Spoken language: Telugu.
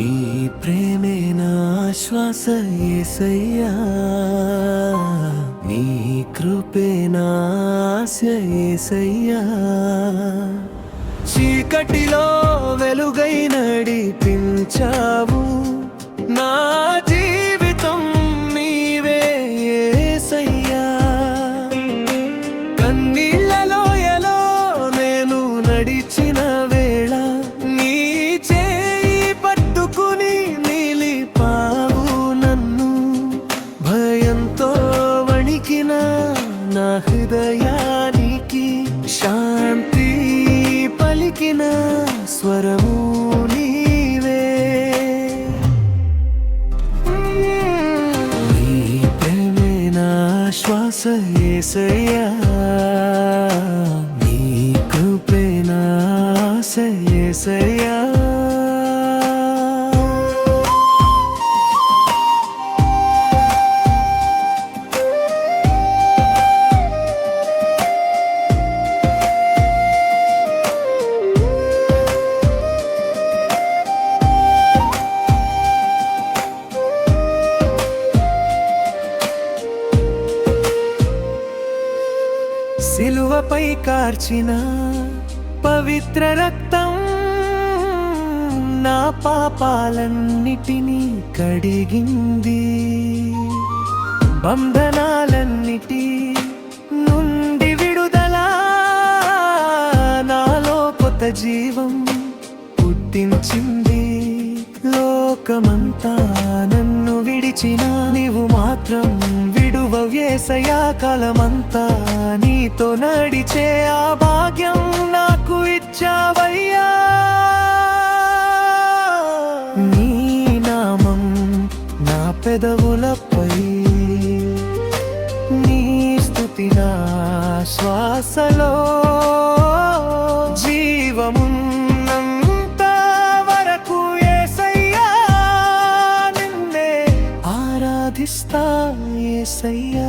ఈ ప్రేమే నా శ్వాస ఏసయ్యా. నీ కృపే నాశయ్యా చీకటిలో వెలుగై నడిపించావు. హృదయానికి శాంతి పలికిన స్వరము నీవే. నీ ప్రేమే నా శ్వాస ఏసయ్యా? నీ కృపే నా ఆశ ఏసయ్యా? సిలువపై కార్చిన పవిత్ర రక్తం నా పాపాలన్నిటినీ కడిగింది. బంధనాలన్నిటి నుండి విడుదల నాలో కొత్త జీవం పుట్టించింది. లోకమంతా నన్ను విడిచిన నీవు మాత్రం విడువయేసయా కాలమంతా నీతో నడిచే ఆ భాగ్యం నాకు ఇచ్చావయ్యా. నీ నామం నా పెదవులపై నీ స్థుతి నా శ్వాసలో. జీవమున్నంత వరకు ఏసయ్యా నిన్నే ఆరాధిస్తా ఏసయ్యా.